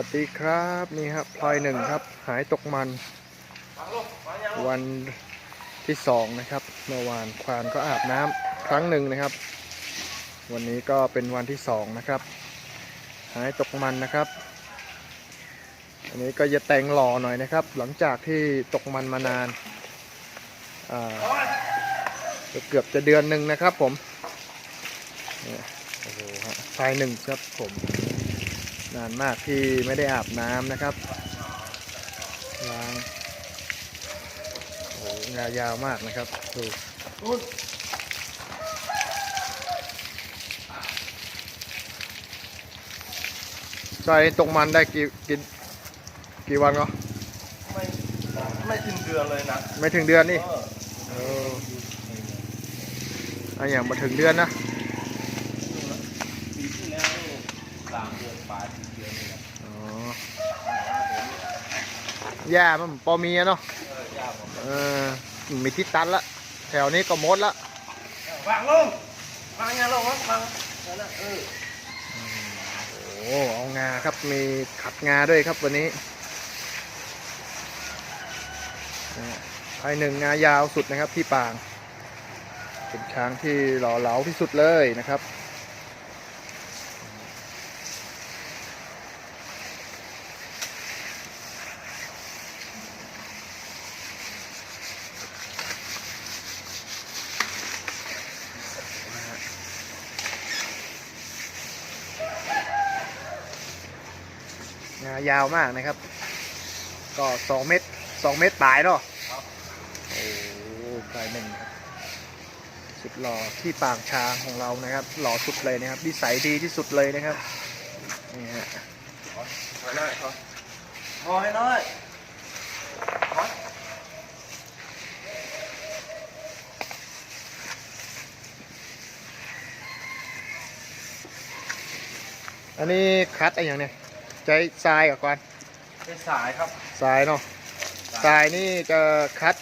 วัสดีครับนี่ครับพลอยหนึ่งครับ หายตกมัน วันที่สองนะครับ เมื่อวานควานก็อาบน้ำครั้งหนึ่งนะครับ วันนี้ก็เป็นวันที่สองนะครับ หายตกมันนะครับอันนี้ก็จะแต่งหล่อหน่อยนะครับ หลังจากที่ตกมันมานานเกือบจะเดือนหนึ่งนะครับผมนี่ยโอ้โหฮะพลายหนึ่งครับผม นานมากที่ไม่ได้อาบน้ำนะครับล้างโอ้โหงายาวมากนะครับดูใส่ตกมันได้กี่กี่กี่วันก็ไม่ไม่ถึงเดือนเลยนะ ไม่ถึงเดือนนี่เออเอออันอย่างมาถึงเดือนนะ ปีที่แล้ว สามเดือนปลายสี่เดือนนี่แหละอ๋อย่ามันพอมีอะเนาะเออยากกว่าเออมีที่ตันละ แถวนี้ก็หมดละวางลงวางงานลงวางวางนั่นน่ะเออโอ้เอางาครับมีขัดงาด้วยครับวันนี้ภายหนึ่งงายาวสุดนะครับที่ปาง เป็นช้างที่หล่อเหลาที่สุดเลยนะครับ ยาวมากนะครับ ก็สองเมตรสองเมตรปลายเนาะโอ้ปลายหนึ่งครับสุดหล่อที่ปางช้างของเรานะครับ หล่อสุดเลยนะครับนิสัยดีที่สุดเลยนะครับนี่ฮะถอยหน่อยครับถอยหน่อยถอยอันนี้คัดอะไรอย่างเนี้ย ใช้ทรายกับก่อนเป็นสายครับทรายเนาะทรายนี่จะคัด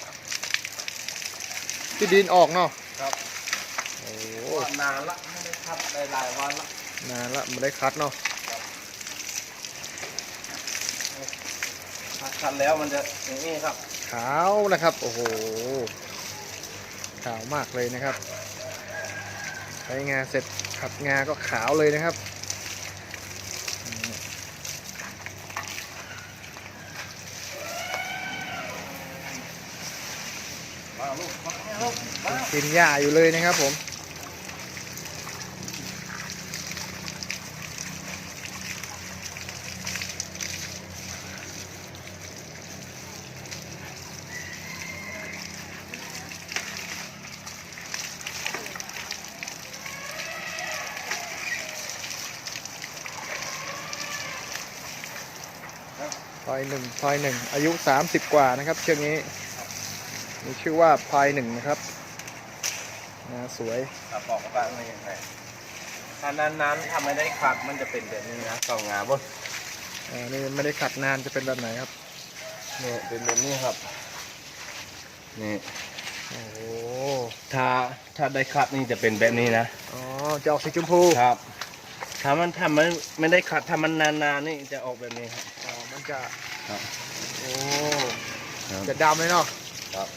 ที่ดินออกเนาะครับโอ้ว่านานละไม่ได้ทับได้หลายวันละนานละไม่ได้คัดเนาะถ้าคันแล้วมันจะอย่างนี้ครับ ขาวนะครับ โอ้โหขาวมากเลยนะครับใช้งานเสร็จขัดงาก็ขาวเลยนะครับ มาลู กินหญ้าอยู่เลยนะครับผมพลอยหนึ่งพลอยหนึ่งอายุ 30 กว่านะครับ เชือกนี้ มีชื่อว่าพลอยหนึ่งนะครับนะสวยถ้าบอกว่าไม่ยังไงถ้านานๆทำไม่ได้ขัดมันจะเป็นแบบนี้นะเก่างาบนอ่านี่ไม่ได้ขัดนานจะเป็นแบบไหนครับนี่เป็นแบบนี้ครับ นี่โอ้โหถ้าถ้าได้ขัดนี่จะเป็นแบบนี้นะอ๋อจะออกสีชมพูครับ ถ้ามันทำมันไม่ได้ขัดถ้ามันนานๆนี่จะออกแบบนี้ครับอ๋อมันจะครับโอ้ครับจะดำเลยเนาะครับ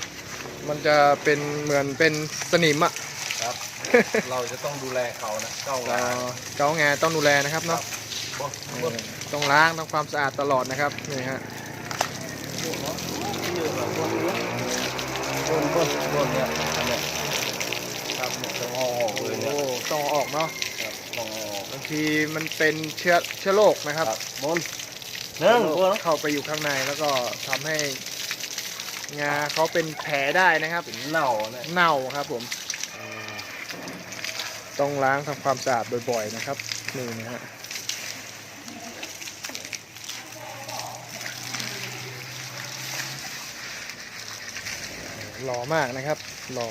มันจะเป็นเหมือนเป็นสนิมอะครับ เราจะต้องดูแลเขานะเก้างาเอ่อเจ้าแงต้องดูแลนะครับเนาะบนเอบอนต้องล้างทำความสะอาดตลอดนะครับนี่ฮะบนเยอะแบบบนบนบนบนเนี่ยเนี่ยครับเนี่ยต้องเอาออกเลยเนี่ยโอ้ต้องเอาออกเนาะครับต้องเอาออกบางทีมันเป็นเชื้อเชื้อโรคนะครับครับบนหนึ่งบนเข้าไปอยู่ข้างในแล้วก็ทำให้ งาเขาเป็นแผลได้นะครับเป็นเน่าเนี่ยเน่าครับผมต้องล้างทำความสะอาดบ่อยๆนะครับนี่นะฮะหล่อมากนะครับหล่อ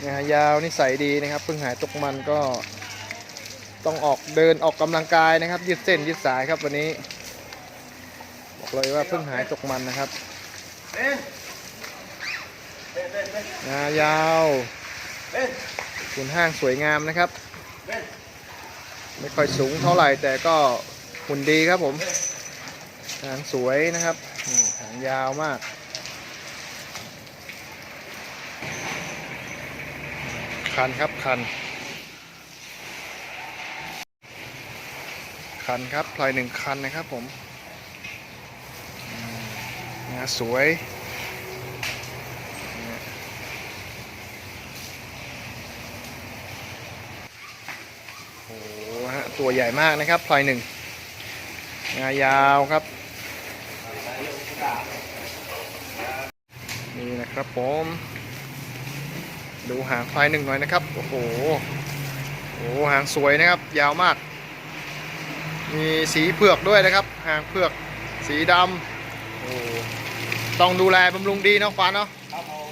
เนี่ยฮะยาวนิสัยดีนะครับเพิ่งหายตกมันก็ต้องออกเดินออกกำลังกายนะครับ ยืดเส้นยืดสายครับวันนี้ บอกเลยว่าเพิ่งหายตกมันนะครับนเป็นเป็นเป็นงายาวเป็นขุนห้างสวยงามนะครับ ไม่ค่อยสูงเท่าไหร่แต่ก็หุ่นดีครับผมหางสวยนะครับหางยาวมากคันครับคันคันครับพลอยหนึ่งคันนะครับผม งาสวยโอ้โหฮะตัวใหญ่มากนะครับพลอยหนึ่งงายาวครับ นี่นะครับผมดูหางพลายหนึ่งหน่อยนะครับ โอ้โหโอ้โหางสวยนะครับ ยาวมาก มีสีเผือกด้วยนะครับ หางเผือก สีดำโอ้ ต้องดูแลบำรุงดีเนาะควานเนาะครับผม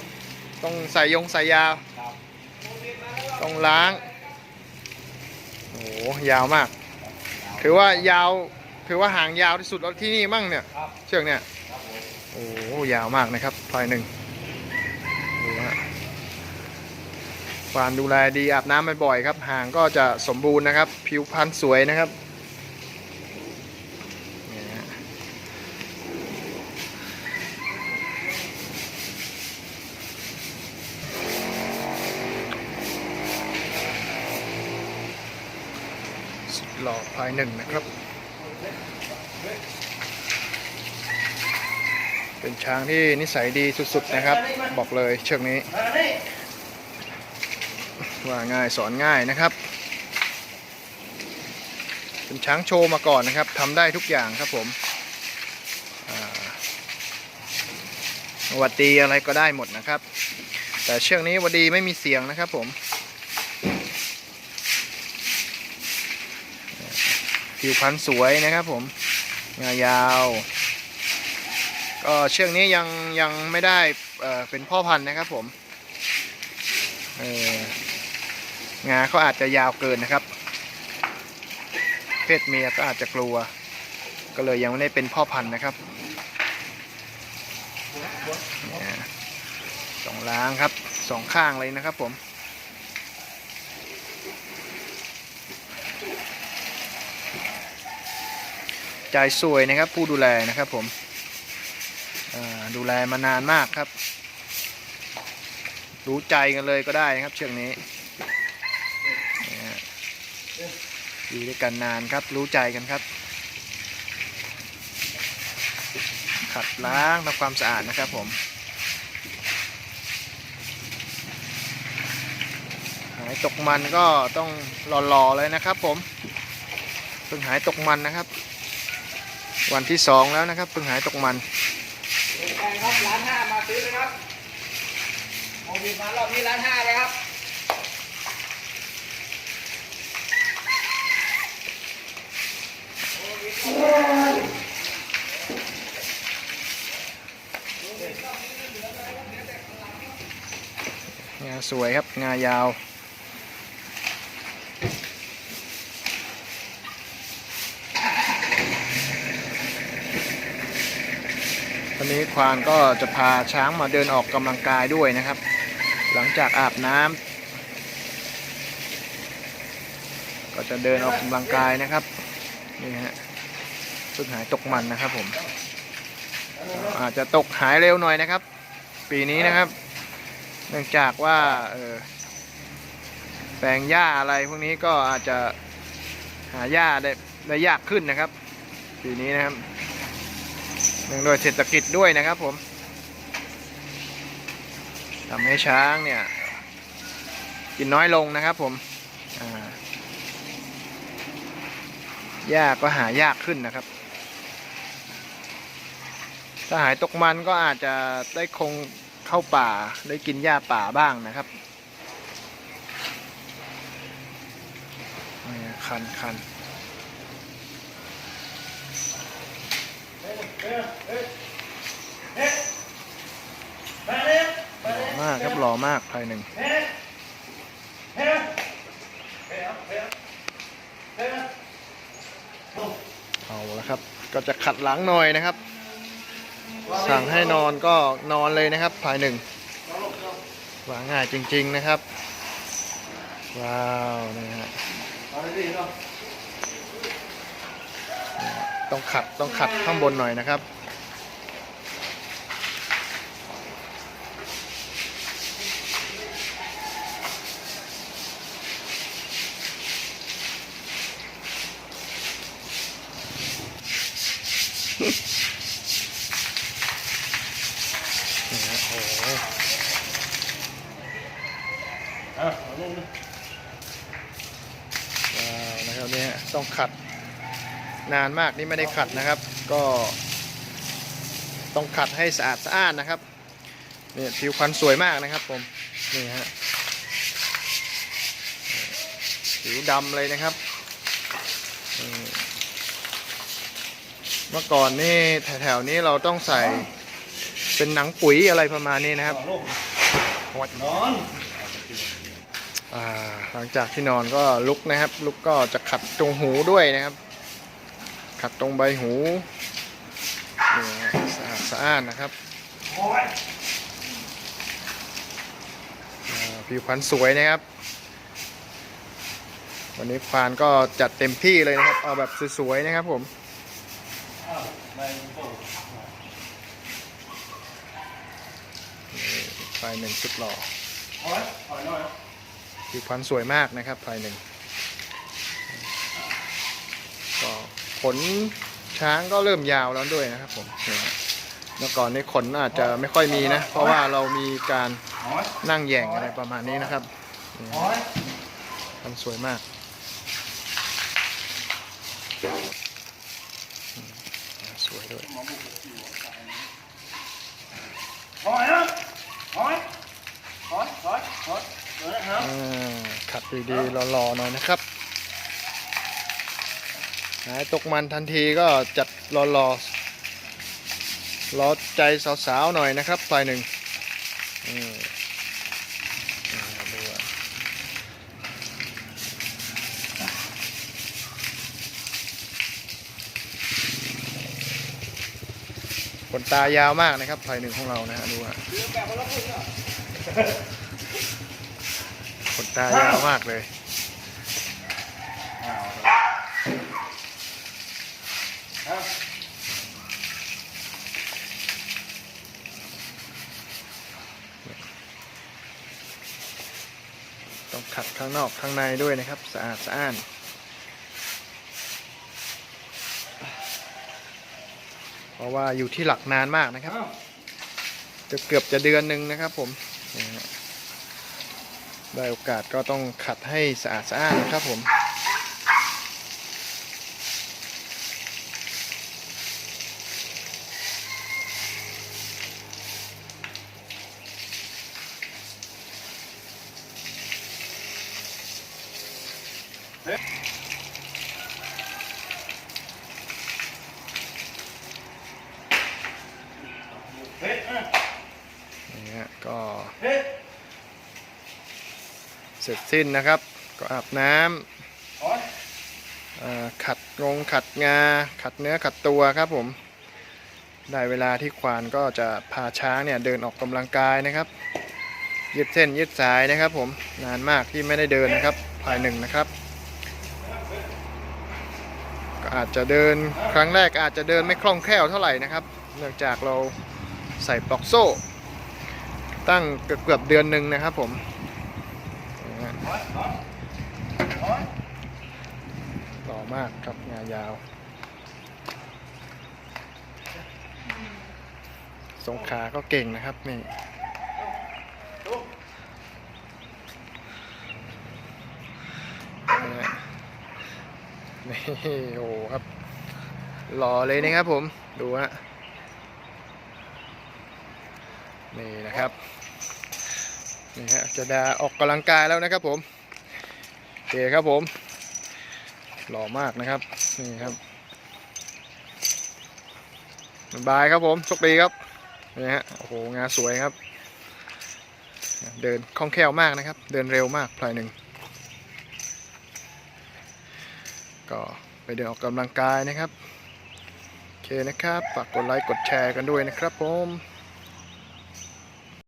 ต้องใส่ยงใส่ยาครับต้องล้างโอ้โหยาวมาก ถือว่ายาวถือว่าหางยาวที่สุดแล้วที่นี่มั่งเนี่ย ครับเชือกเนี่ยครับผมโอ้โหยาวมากนะครับพลายหนึ่งดูฮะฟานดูแลดีอาบน้ำบ่อยๆครับหางก็จะสมบูรณ์นะครับ ผิวพรรณสวยนะครับเนี่ยฮะสุดหล่อพลายหนึ่งนะครับ เป็นช้างที่นิสัยดีสุดๆนะครับ บอกเลยเชือกนี้ ว่าง่ายสอนง่ายนะครับ เป็นช้างโชว์มาก่อนนะครับทำได้ทุกอย่างครับผมวัดดีอะไรก็ได้หมดนะครับ แต่เชือกนี้วัดดีไม่มีเสียงนะครับผม ผิวพรรณสวยนะครับผมงายาวก็เชือกนี้ยังยังไม่ได้เอ่อเป็นพ่อพันธุ์นะครับผมเอองาเขาอาจจะยาวเกินนะครับ เพศเมียก็อาจจะกลัว ก็เลยยังไม่ได้เป็นพ่อพันธุ์นะครับสองล้างครับสองข้างเลยนะครับผม ใจสวยนะครับผู้ดูแลนะครับผมดูแลมานานมากครับ รู้ใจกันเลยก็ได้นะครับ เชือกนี้อยู่ด้วยกันนานครับ รู้ใจกันครับ ขัดล้างทำความสะอาดนะครับผมหายตกมันก็ต้องรอๆเลยนะครับผมเพิ่งหายตกมันนะครับ วันที่สองแล้วนะครับเพิ่งหายตกมันเด็กแพงครับร้านห้ามาซื้อเลยครับโอมีมารอบนี้ร้านห้าเลยครับงาสวยครับ งายาว ตอนนี้ควานก็จะพาช้างมาเดินออกกำลังกายด้วยนะครับ หลังจากอาบน้ำก็จะเดินออกกำลังกายนะครับนี่ฮะเพิ่งหายตกมันนะครับผม อาจจะตกหายเร็วหน่อยนะครับ ปีนี้นะครับ เนื่องจากว่าแปลงหญ้าอะไรพวกนี้ก็อาจจะหาหญ้าได้ได้ยากขึ้นนะครับ ปีนี้นะครับ เนื่องด้วยเศรษฐกิจด้วยนะครับผมทำให้ช้างเนี่ย กินน้อยลงนะครับผมหญ้าก็หายากขึ้นนะครับ ถ้าหายตกมันก็อาจจะได้คงเข้าป่าได้กินหญ้าป่าบ้างนะครับคันคัน หล่อมากครับหล่อมากภายหนึ่งเอาละครับ ก็จะขัดหลังหน่อยนะครับ สั่งให้นอนก็นอนเลยนะครับภายหนึ่งวางง่ายจริง ๆนะครับ ว้าว นี่ฮะ เอาเลยดิเนาะ ต้องขัดต้องขัดข้างบนหน่อยนะครับ นี่ฮะโอ้โห อะเอาลงดิ ว้าวนะครับเนี่ยต้องขัด นานมากนี่ไม่ได้ขัดนะครับ ก็ต้องขัดให้สะอาดสะอ้านนะครับเนี่ยผิวพรรณสวยมากนะครับผมนี่ฮะผิวดำเลยนะครับเมื่อก่อนนี่แถวๆนี้เราต้องใส่เป็นหนังปุ๋ยอะไรประมาณนี้นะครับนอนหลังจากที่นอนก็ลุกนะครับ ลุกก็จะขัดตรงหูด้วยนะครับ ขัดตรงใบหูนี่ฮะสะอาดสะอ้านนะครับโอ้ยอ่าผิวพรรณสวยนะครับ วันนี้ฟานก็จัดเต็มที่เลยนะครับ เอาแบบสวยๆนะครับผมอ้าวไม่โอ้ไฟหนึ่งชุดหล่อโอ้ยถอยหน่อยผิวพรรณสวยมากนะครับไฟหนึ่งก็ ขนช้างก็เริ่มยาวแล้วด้วยนะครับผมเมื่อก่อนในขนอาจจะไม่ค่อยมีนะ เพราะว่าเรามีการนั่งแย่งอะไรประมาณนี้นะครับทำสวยมากสวยด้วยถอยนะถอยถอยถอยถอยเดี๋ยวนะครับขัดดีๆรอๆหน่อยนะครับ ตกมันทันทีก็จัดรอๆรอใจสาวๆหน่อยนะครับไฟหนึ่งดูอะขนตายาวมากนะครับไฟหนึ่งของเรานะฮะดูอะขนตายาวมากเลย อ้าวเอา ต้อง ขัดข้างนอกข้างในด้วยนะครับ สะอาดสะอ้านเพราะว่าอยู่ที่หลักนานมากนะครับเอาจะเกือบจะเดือนหนึ่งนะครับผมนี่ฮะได้โอกาสก็ต้องขัดให้สะอาดสะอ้านนะครับผม เนี่ฮะก็ เสร็จสิ้นนะครับ ก็อาบน้ำขัดงงขัดงา ขัดเนื้อขัดตัวครับผม ได้เวลาที่ควานก็จะพาช้างเนี่ยเดินออกกำลังกายนะครับยืดเส้นยืดสายนะครับผมนานมากที่ไม่ได้เดินนะครับภายหนึ่งนะครับ อาจจะเดินครั้งแรกอาจจะเดินไม่คล่องแคล่วเท่าไหร่นะครับ เนื่องจากเราใส่ปลอกโซ่ ตั้งเกือบเดือนหนึ่งนะครับผมนี่อยถอยถอยหล่อมากครับงายาว สงขาก็เก่งนะครับนี่ ลุก นะฮะ นี่โอ้โหครับ หล่อเลยนะครับผม ดูฮะ นี่นะครับ นี่ฮะ จะดาออกกำลังกายแล้วนะครับผมโอเคครับผม หล่อมากนะครับ นี่ครับบ๊ายบายครับผมโชคดีครับ นี่ฮะ โอ้โห งานสวยครับ เดินคล่องแคล่วมากนะครับ เดินเร็วมากพลายหนึ่ง ก็ไปเดินออกกำลังกายนะครับ โอเคนะครับ ฝากกดไลค์ กดแชร์กันด้วยนะครับผม